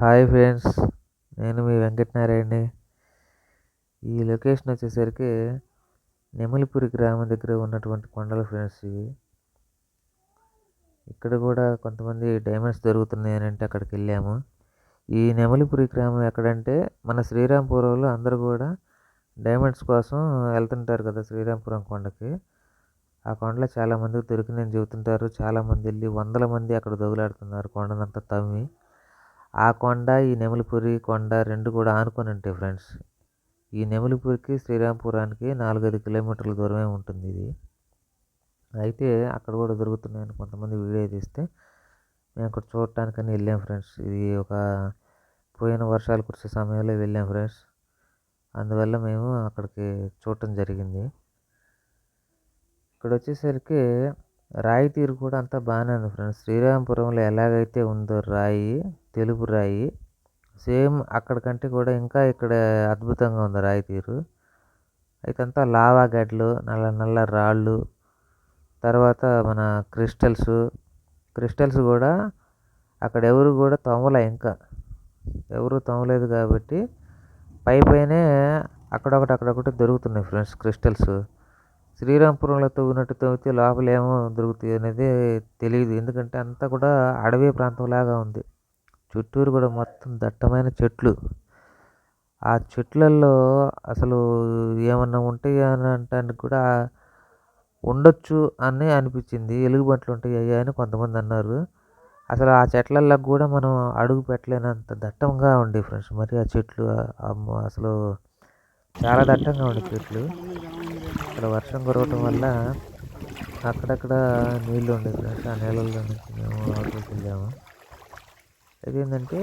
Hi friends నేను మీ వెంకటనారాయణని ఈ location వచ్చేసరికి నెమలిపురి గ్రామం దగ్గర ఉన్నటువంటి కొండలు ఫ్రెండ్స్ ఇవి. ఇక్కడ కూడా కొంతమంది డైమండ్స్ దొరుకుతున్నాయని అంటే అక్కడికి వెళ్ళాము. ఈ నెమలిపురి గ్రామం ఎక్కడంటే మన శ్రీరాంపురంలో అందరూ కూడా డైమండ్స్ కోసం వెళ్తుంటారు కదా శ్రీరాంపురం కొండకి. ఆ కొండలో చాలామందికి దొరికిందని చెబుతుంటారు. చాలామంది వెళ్ళి వందల మంది అక్కడ దొగులాడుతున్నారు కొండనంతా తవ్వి. ఆ కొండ ఈ నెమలిపురి కొండ రెండు కూడా ఆనుకొని ఉంటాయి ఫ్రెండ్స్. ఈ నెమలిపురికి శ్రీరాంపురానికి నాలుగైదు కిలోమీటర్ల దూరమే ఉంటుంది ఇది. అయితే అక్కడ కూడా దొరుకుతున్నాయని కొంతమంది వీడియో తీస్తే మేము అక్కడ చూడటానికని వెళ్ళాం ఫ్రెండ్స్. ఇది ఒక పోయిన వర్షాలు కురిసే సమయంలో వెళ్ళాం ఫ్రెండ్స్. అందువల్ల మేము అక్కడికి చూడటం జరిగింది. ఇక్కడ వచ్చేసరికి రాయి తీరు కూడా అంతా బాగానే ఉంది ఫ్రెండ్స్. శ్రీరామపురంలో ఎలాగైతే ఉందో రాయి తెలుపు రాయి సేమ్ అక్కడికంటే కూడా ఇంకా ఇక్కడ అద్భుతంగా ఉంది రాయి తీరు. అయితే అంతా లావా గడ్డలు నల్ల నల్ల రాళ్ళు తర్వాత మన క్రిస్టల్స్ క్రిస్టల్స్ కూడా అక్కడ ఎవరు కూడా తవ్వలే ఇంకా. ఎవరు తొమ్మలేదు కాబట్టి పై పైనే అక్కడొకటి అక్కడొకటి దొరుకుతున్నాయి ఫ్రెండ్స్ క్రిస్టల్స్. శ్రీరాంపురంలో తవ్వినట్టు తవ్వితే లోపల ఏమో దొరుకుతాయి అనేది తెలియదు ఎందుకంటే అంతా కూడా అడవి ప్రాంతంలాగా ఉంది. చుట్టూరు కూడా మొత్తం దట్టమైన చెట్లు. ఆ చెట్లల్లో అసలు ఏమన్నా ఉంటాయా అని అనటానికి కూడా ఉండొచ్చు అని అనిపించింది. ఎలుగుబంట్లు ఉంటాయి అయ్యా అని కొంతమంది అన్నారు. అసలు ఆ చెట్లల్లో కూడా మనం అడుగు పెట్టలేనంత దట్టంగా ఉండే ఫ్రెండ్స్. మరి ఆ చెట్లు అసలు చాలా దట్టంగా ఉండే చెట్లు. ఇక్కడ వర్షం కురవటం వల్ల అక్కడక్కడ నీళ్ళు ఉండే ఫ్రెండ్స్. ఆ నీళ్ళల్లో నుంచి మేము అవతలకి వెళ్ళాము. అదేంటంటే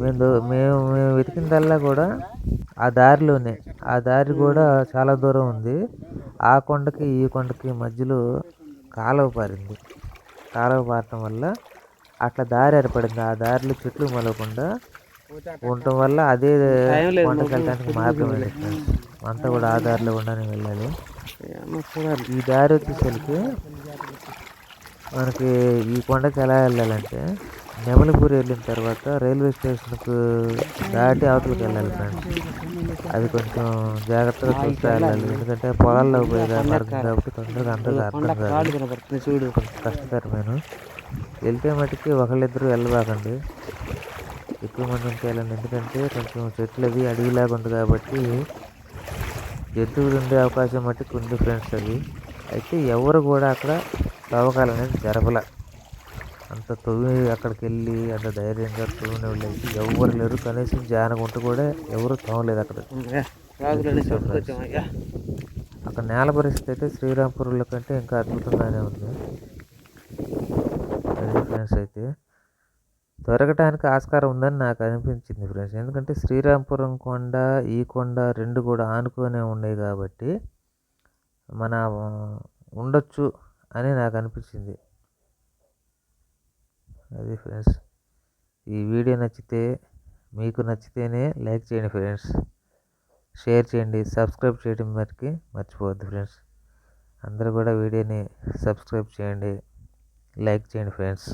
మేము మేము మేము వెతికిందల్లా కూడా ఆ దారిలోనే ఆ దారి కూడా చాలా దూరం ఉంది. ఆ కొండకి ఈ కొండకి మధ్యలో కాలువ పారింది. కాలువ పారటం వల్ల అట్లా దారి ఏర్పడింది. ఆ దారిలో చెట్లు మొలకుండా ఉండటం వల్ల అదే కొండకి వెళ్ళడానికి మార్గం లేదు అంతా కూడా ఆ దారిలో ఉండని వెళ్ళాలి. ఈ దారి వచ్చేసరికి మనకి ఈ కొండకి ఎలా వెళ్ళాలంటే నెమలిపూరి వెళ్ళిన తర్వాత రైల్వే స్టేషన్కు దాటి అవతలకి వెళ్ళాలి ఫ్రెండ్స్ అది కొంచెం జాగ్రత్తగా చూస్తే వెళ్ళాలి. ఎందుకంటే పొలాల్లో పోయేదా మార్గం కాబట్టి తొందరగా అందరూ అర్థం కాదు కష్టతరమైన. వెళ్తే మటుకి ఒకళ్ళిద్దరు వెళ్ళబాకండి. ఎక్కువ మంది ఉంటే వెళ్ళండి. ఎందుకంటే కొంచెం చెట్లు అవి అడవిలాగా ఉంది కాబట్టి జంతువులు ఉండే అవకాశం మట్టుకు ఉంది ఫ్రెండ్స్ అవి. అయితే ఎవరు కూడా అక్కడ తవ్వకాలు అనేది జరగల అంత తవ్వి అక్కడికి వెళ్ళి అంత ధైర్యంగా తవ్విన వాళ్ళు అయితే ఎవరు లేరు. కనీసం జానగుంట కూడా ఎవరు తవ్వలేదు అక్కడ. అక్కడ నేల పరిస్థితి అయితే శ్రీరాంపురంలో కంటే ఇంకా అద్భుతంగానే ఉంది. అదే ఫ్రెండ్స్ అయితే. దొరకటానికి ఆస్కారం ఉందని నాకు అనిపించింది ఫ్రెండ్స్. ఎందుకంటే శ్రీరాంపురం కొండ ఈ కొండ రెండు కూడా ఆనుకునే ఉన్నాయి కాబట్టి మన ఉండొచ్చు అని నాకు అనిపించింది. అది ఫ్రెండ్స్ ఈ వీడియో నచ్చితే మీకు నచ్చితేనే లైక్ చేయండి ఫ్రెండ్స్. షేర్ చేయండి సబ్స్క్రైబ్ చేయడం మరికి మర్చిపోవద్దు ఫ్రెండ్స్. అందరూ కూడా వీడియోని సబ్స్క్రైబ్ చేయండి లైక్ చేయండి ఫ్రెండ్స్.